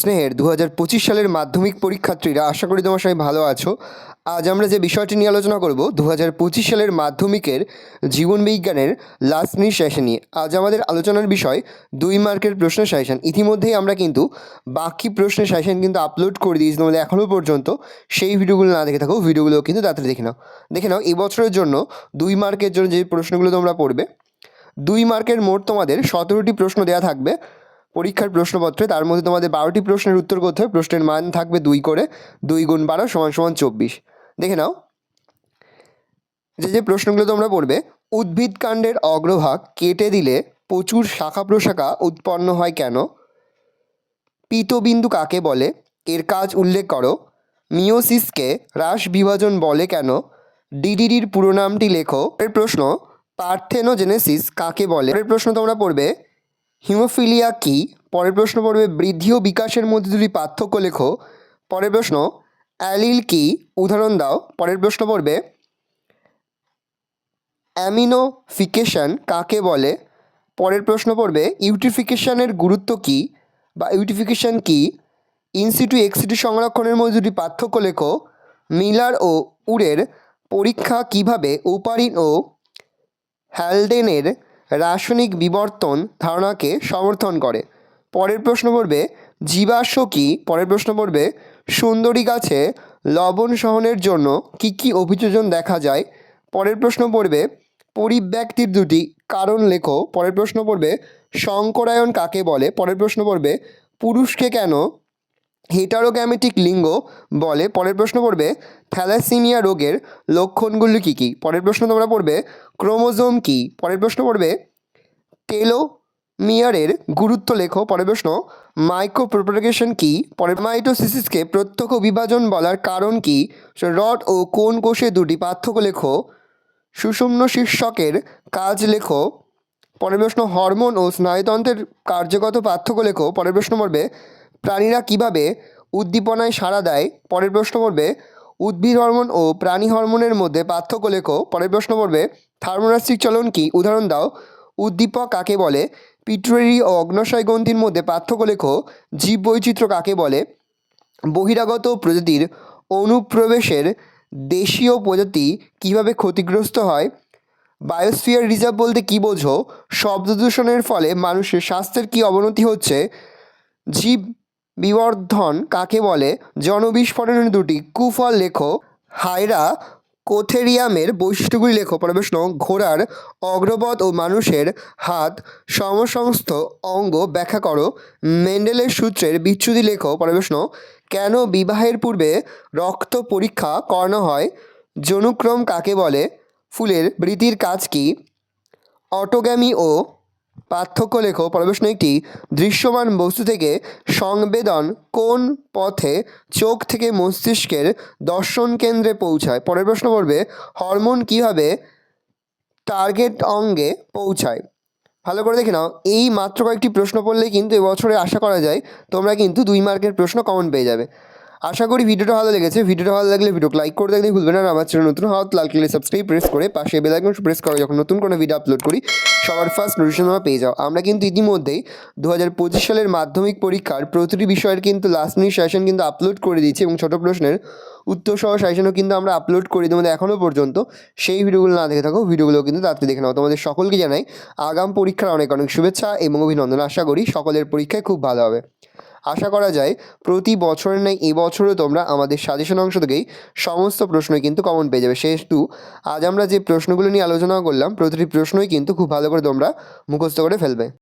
স্নেহের দু হাজার পঁচিশ সালের মাধ্যমিক পরীক্ষার্থীরা, আশা করি তোমার সবাই ভালো আছো। আজ আমরা যে বিষয়টি নিয়ে আলোচনা করব দু হাজার পঁচিশ সালের মাধ্যমিকের জীবন বিজ্ঞানের লাস্ট মিনিট সেশন নিয়ে। আজ আমাদের আলোচনার বিষয় দুই মার্কের প্রশ্নের সেশন ইতিমধ্যেই আমরা কিন্তু বাকি প্রশ্নের সেশন কিন্তু আপলোড করে দিয়েছি, তোমাদের এখনও পর্যন্ত। সেই ভিডিওগুলো না দেখে থাকো, ভিডিওগুলো কিন্তু তাড়াতাড়ি দেখে নাও। দেখে নাও এবছরের জন্য দুই মার্কের জন্য যে প্রশ্নগুলো তোমরা পড়বে, দুই মার্কের মোট তোমাদের সতেরোটি প্রশ্ন দেওয়া থাকবে। পরীক্ষার প্রশ্নপত্রে, তার মধ্যে তোমাদের বারোটি প্রশ্নের উত্তর করতে হবে। প্রশ্নের মান থাকবে দুই করে, দুই গুণ বারো সমান সমান চব্বিশ। দেখে নাও। যে যে প্রশ্নগুলো তোমরা পড়বে, উদ্ভিদ কাণ্ডের অগ্রভাগ কেটে দিলে প্রচুর শাখা প্রশাখা উৎপন্ন হয় কেন? পিতবিন্দু কাকে বলে? এর কাজ উল্লেখ করো। মিওসিসকে হ্রাস বিভাজন বলে কেন? ডিডিডির পুরো নামটি লেখো। এর প্রশ্ন, পার্থেনোজেনেসিস কাকে বলে? এর প্রশ্ন তোমরা পড়বে হিমোফিলিয়া কি? পরের প্রশ্ন পড়বে, বৃদ্ধি ও বিকাশের মধ্যে দুটি পার্থক্য লেখো, পরের প্রশ্ন, অ্যালিল কি? উদাহরণ দাও। পরের প্রশ্ন পড়বে, অ্যামিনোফিকেশন কাকে বলে? পরের প্রশ্ন পড়বে ইউটিফিকেশনের গুরুত্ব কী? বা ইউটিফিকেশন কি? ইনসিটু এক্সিটু সংরক্ষণের মধ্যে দুটি পার্থক্য লেখো, মিলার ও উরের পরীক্ষা কীভাবে, ওপারিন ও হ্যালডেনের রাসায়নিক বিবর্তন ধারণাকে সমর্থন করে। পরের প্রশ্ন পড়বে, জীবাশ্ম কী? পরের প্রশ্ন পড়বে, সুন্দরী গাছে লবণ সহনের জন্য কী কী অভিযোজন দেখা যায়? পরের প্রশ্ন পড়বে, পরিব্যক্তির দুটি কারণ লেখো। পরের প্রশ্ন পড়বে, শঙ্করায়ন কাকে বলে? পরের প্রশ্ন পড়বে, পুরুষকে কেন হেটারোগ্যামেটিক লিঙ্গ বলে পরের প্রশ্ন পড়বে, থ্যালাসিমিয়া রোগের লক্ষণগুলি কী কী? পরের প্রশ্ন তোমরা পড়বে, ক্রোমোজোম কী? পরের প্রশ্ন পড়বে, টেলোমিয়ারের গুরুত্ব লেখো। পরের প্রশ্ন, মাইক্রোপ্রোপাগেশন কী? পরের মাইটোসিসিসকে প্রত্যক্ষ বিভাজন বলার কারণ কী? রড ও কোন কোষে দুটি পার্থক্য লেখো? সুষুম্ন শীর্ষকের কাজ লেখো। পরের প্রশ্ন, হরমোন ও স্নায়ুতন্ত্রের কার্যগত পার্থক্য লেখো। পরের প্রশ্ন পড়বে প্রাণীরা কীভাবে উদ্দীপনায় সাড়া দেয়? পরের প্রশ্ন পড়বে, উদ্ভিদ হরমোন ও প্রাণী হরমোনের মধ্যে পার্থক্য লেখো। পরের প্রশ্ন পড়বে থার্মোনাস্টিক চলন কি? উদাহরণ দাও। উদ্দীপক কাকে বলে? পিটুয়ারি ও অগ্নশয় গ্রন্থির মধ্যে পার্থক্য লেখো। জীববৈচিত্র্য কাকে বলে? বহিরাগত প্রজাতির অনুপ্রবেশের দেশীয় প্রজাতি কীভাবে ক্ষতিগ্রস্ত হয়? বায়োস্ফিয়ার রিজার্ভ বলতে কী বোঝো? শব্দ দূষণের ফলে মানুষের স্বাস্থ্যের কী অবনতি হচ্ছে? জীব বিবর্ধন কাকে বলে? জনবিস্ফোরণের দুটি কুফল লেখো। হায়রা কোথেরিয়ামের বৈশিষ্ট্যগুলি লেখো। পরে প্রশ্ন ঘোড়ার অগ্রপথ ও মানুষের হাত সমসংস্থ অঙ্গ ব্যাখ্যা করো। মেন্ডেলের সূত্রের বিচ্যুতি লেখো। পরে প্রশ্ন কেন বিবাহের পূর্বে রক্ত পরীক্ষা করানো হয়? জনুক্রম কাকে বলে? ফুলের বৃতির কাজ কী? অটোগ্যামি ও পার্থক্য লেখো প্রশ্ন একটি দৃশ্যমান বস্তু থেকে সংবেদন কোন পথে চোখ থেকে মস্তিষ্কের দর্শন কেন্দ্রে পৌঁছায়? পরের প্রশ্ন পড়বে, হরমোন কীভাবে টার্গেট অঙ্গে পৌঁছায়? ভালো করে দেখে নাও, এই মাত্র কয়েকটি প্রশ্ন পড়লে কিন্তু এবছরে আশা করা যায় তোমরা কিন্তু দুই মার্কের প্রশ্ন কমন পেয়ে যাবে। আশা করি ভিডিওটা ভালো লেগেছে। ভিডিওটা ভালো লাগলে ভিডিও লাইক করে দেখলে ভুলবেন আর আমার চ্যানেল নতুন হাত লাল কিলে সাবস্ক্রাইব প্রেস করে পাশে বেল আইকন প্রেস করে যখন নতুন কোনো ভিডিও আপলোড করি, সবার ফার্স্ট নোটিফিকেশন তোমরা পেয়ে যাও। আমরা কিন্তু ইতিমধ্যেই দু হাজার পঁচিশ সালের মাধ্যমিক পরীক্ষার প্রতিটি বিষয়ের কিন্তু লাস্ট মিনিট সেশন কিন্তু আপলোড করে দিয়েছি এবং ছোটো প্রশ্নের উত্তর সহ সেশনও কিন্তু আমরা আপলোড করি তোমাদের এখনও পর্যন্ত। সেই ভিডিওগুলো না দেখে থাকো ভিডিওগুলো কিন্তু তাড়াতাড়ি দেখে নাও। তোমাদের সকলকে জানাই আগাম পরীক্ষার অনেক অনেক শুভেচ্ছা এবং অভিনন্দন। আশা করি সকলের পরীক্ষায় খুব ভালো হবে। আশা করা যায় প্রতি বছর নয় এবছরও তোমরা আমাদের সাজেশন অংশ থেকেই সমস্ত প্রশ্নই কিন্তু কমন পেয়ে যাবে। সেহেতু আজ আমরা যে প্রশ্নগুলো নিয়ে আলোচনা করলাম, প্রতিটি প্রশ্নই কিন্তু খুব ভালো করে তোমরা মুখস্থ করে ফেলবে।